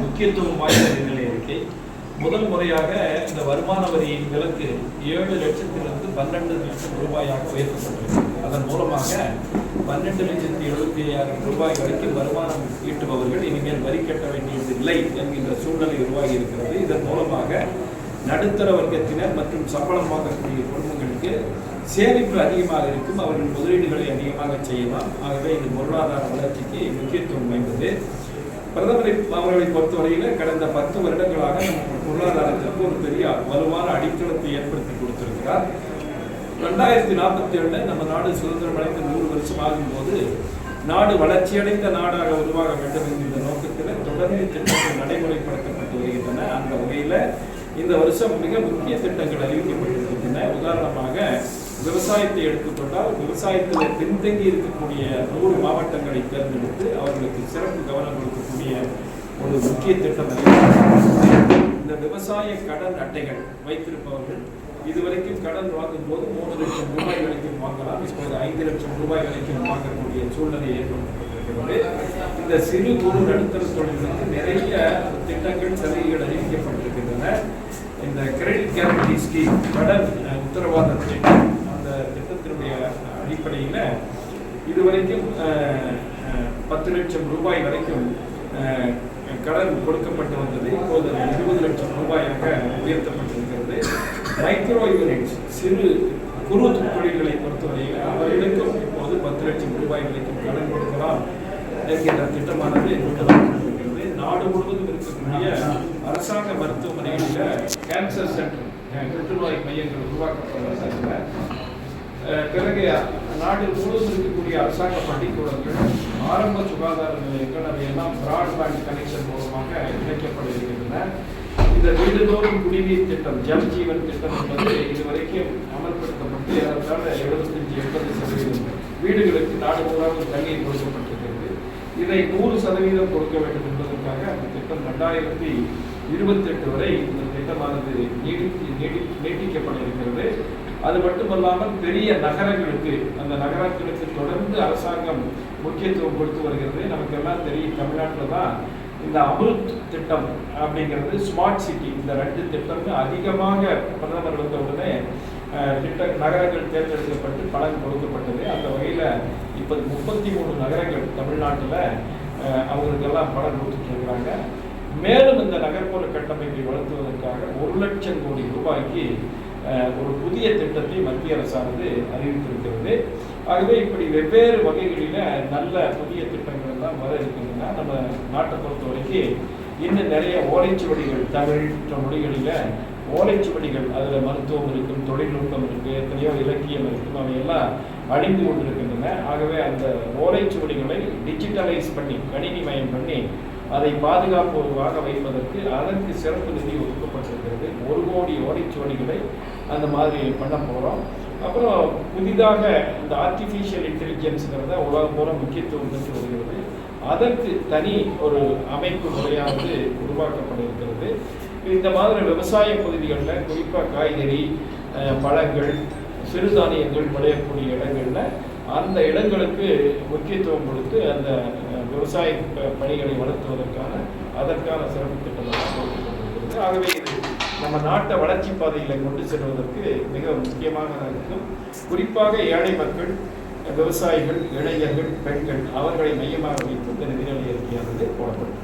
முக்கியத்துவம் வாய்ந்த நிலை இருக்கு. முதல் முறையாக இந்த வருமான வரியின் விலக்கு ஏழு லட்சத்திலிருந்து பன்னெண்டு லட்சம் ரூபாயாக உயர்த்தப்பட்டிருக்கிறது அதன் மூலமாக பன்னெண்டு லட்சத்தி எழுபத்தி ஐயாயிரம் ரூபாய் வரைக்கும் வருமானம் ஈட்டுபவர்கள் இனிமேல் வரி கட்ட வேண்டியது இல்லை என்கின்ற சூழ்நிலை உருவாகி இருக்கிறது இதன் மூலமாக நடுத்தர வர்க்கத்தினர் மற்றும் சம்பளம் வாங்கக்கூடிய குடும்பங்களுக்கு சேமிப்பு அதிகமாக இருக்கும். அவர்கள் முதலீடுகளை அதிகமாக செய்யலாம். ஆகவே இது பொருளாதார வளர்ச்சிக்கு முக்கியத்துவம் வாய்ந்தது. பிரதமரை அவர்களை பொறுத்தவரையில் கடந்த பத்து வருடங்களாக நம்ம பொருளாதாரத்திற்கு ஒரு பெரிய வலுவான அடித்தளத்தை ஏற்படுத்தி கொடுத்திருக்கிறார். ரெண்டாயிரத்தி நாற்பத்தி ஏழுல நம்ம நாடு சுதந்திரம் அடைந்து நூறு வருஷம் ஆகும்போது நாடு வளர்ச்சியடைந்த நாடாக உருவாக வேண்டும் என்கின்ற நோக்கத்தில் தொடர்ந்து திட்டங்கள் நடைமுறைப்படுத்தப்பட்டு வருகின்றன. அந்த வகையில் இந்த வருஷம் மிக முக்கிய திட்டங்கள் அறிவிக்கப்பட்டிருக்கின்றன. உதாரணமாக விவசாயத்தை எடுத்துக்கொண்டால் விவசாயத்தில் பின்தங்கி இருக்கக்கூடிய நூறு மாவட்டங்களை தேர்ந்தெடுத்து அவர்களுக்கு சிறப்பு கவனம் கொடுக்கக்கூடிய ஒரு முக்கிய திட்டம் இந்த விவசாய கடன் அட்டைகள் வைத்திருப்பவர்கள் இதுவரைக்கும் கடன் வாங்கும் போது மூணு லட்சம் ரூபாய் வரைக்கும் வாங்கலாம் இப்போது ஐந்து லட்சம் ரூபாய் வரைக்கும் வாங்கக்கூடிய சூழ்நிலை ஏற்படுத்தப்பட்டிருக்கிறது இந்த சிறு குறு நடுத்தர தொழில்களுக்கு நிறைய திட்டங்கள் சலுகைகள் அறிவிக்கப்பட்டிருக்கின்றன. இந்த கிரெடிட் கேரண்டி ஸ்கீம் கடன் உத்தரவாத திட்டம் அடிப்படையில் இதுவரைக்கும் பத்து லட்சம் ரூபாய் வரைக்கும் கடன் கொடுக்கப்பட்டு வந்தது. இப்போது இருபது லட்சம் ரூபாயாக உயர்த்தப்பட்டிருக்கிறது. மைக்ரோ யூனிட்ஸ் சிறு குறு தொழில்களை பொறுத்தவரையில் அவர்களுக்கும் இப்போது பத்து லட்சம் ரூபாய் வரைக்கும் கடன் கொடுக்கலாம் என்கின்ற திட்டமானது இருக்கிறது நாடு முழுவதும் இருக்கக்கூடிய அரசாங்க மருத்துவமனைகளில் கேன்சர் சென்டர் புற்றுநோய் மையங்கள் உருவாக்கப்படுவதில் பிறகு நாடு முழுவதும் இருக்கக்கூடிய அரசாங்க பள்ளிக்கூடங்கள் ஆரம்ப சுகாதார நிலையங்கள் அவையெல்லாம் பிராட்பேண்ட் கனெக்ஷன் மூலமாக இணைக்கப்பட இருக்கின்றன. இந்த வீடுதோறும் குடிநீர் திட்டம் ஜல் ஜீவன் திட்டம் என்பது இதுவரைக்கும் அமல்படுத்தப்பட்டு ஏறத்தாழ எழுபத்தஞ்சு எண்பது சதவீதம் வீடுகளுக்கு நாடு முழுவதும் தண்ணீர் கொடுக்கப்பட்டிருக்கிறது. இதை நூறு சதவீதம் கொடுக்க வேண்டும் என்பதற்காக அந்த திட்டம் ரெண்டாயிரத்தி இருபத்தெட்டு வரை இந்த திட்டமானது நீடித்து நீடி நீட்டிக்கப்பட இருக்கிறது. அது மட்டுமல்லாமல் பெரிய நகரங்களுக்கு அந்த நகரங்களுக்கு தொடர்ந்து அரசாங்கம் முக்கியத்துவம் கொடுத்து வருகிறது. நமக்கெல்லாம் தெரியும் தமிழ்நாட்டில் தான் இந்த அமிர்த் திட்டம் அப்படிங்கிறது ஸ்மார்ட் சிட்டி இந்த ரெண்டு திட்டமும் அதிகமாக பிரதமர் வந்த உடனே திட்ட நகரங்கள் தேர்ந்தெடுக்கப்பட்டு பலன் கொடுக்கப்பட்டது. அந்த வகையில் இப்போ முப்பத்தி மூணு நகரங்கள் தமிழ்நாட்டில் அஹ், அவங்களுக்கெல்லாம் பலன் கொடுத்துட்டு இருக்கிறாங்க. மேலும் இந்த நகர்ப்புற கட்டமைப்பை வளர்த்துவதற்காக ஒரு லட்சம் கோடி ரூபாய்க்கு ஒரு புதிய திட்டத்தை மத்திய அரசானது அறிவித்திருக்கிறது. ஆகவே இப்படி வெவ்வேறு வகைகளில் நல்ல புதிய திட்டங்கள் எல்லாம் வர இருக்குதுன்னா நம்ம நாட்டை பொறுத்த வரைக்கும் இன்னும் நிறைய ஓலைச்சுவடிகள் தமிழ் மொழிகளில் ஓலைச்சுவடிகள் அதில் மருத்துவம் இருக்கும் தொழில்நுட்பம் இருக்கு எத்தனையோ இலக்கியம் இருக்கும் அவையெல்லாம் அழிந்து கொண்டிருக்கின்றன. ஆகவே அந்த ஓலைச்சுவடிகளை டிஜிட்டலைஸ் பண்ணி கணினிமயம் பண்ணி அதை பாதுகாப்பு வைப்பதற்கு அதற்கு சிறப்பு நிதி ஒதுக்கப்பட்டிருக்கிறது. ஒரு கோடி ஓலைச்சுவடிகளை அந்த மாதிரி பண்ண போகிறோம் அப்புறம் புதிதாக இந்த ஆர்டிஃபிஷியல் இன்டெலிஜென்ஸுங்கிறத உலகம் பூரா முக்கியத்துவம் பெற்று வருகிறது. அதற்கு தனி ஒரு அமைப்பு முறையானது உருவாக்கப்பட்டிருக்கிறது. இந்த மாதிரி விவசாய பகுதிகளில் குறிப்பாக காய்கறி பழங்கள் சிறுதானியங்கள் விளையக்கூடிய இடங்களில் அந்த இடங்களுக்கு முக்கியத்துவம் கொடுத்து அந்த விவசாய ப- பணிகளை வளர்த்துவதற்கான அதற்கான சிறப்பு திட்டங்கள் ஆகவே இது நம்ம நாட்டை வளர்ச்சி பாதையில் கொண்டு செல்வதற்கு மிக முக்கியமாக இருக்கும். குறிப்பாக ஏழை மக்கள் விவசாயிகள் இளைஞர்கள் பெண்கள் அவர்களை மையமாக வைத்து இந்த நிதிநிலை அறிக்கையானது போடப்படும்.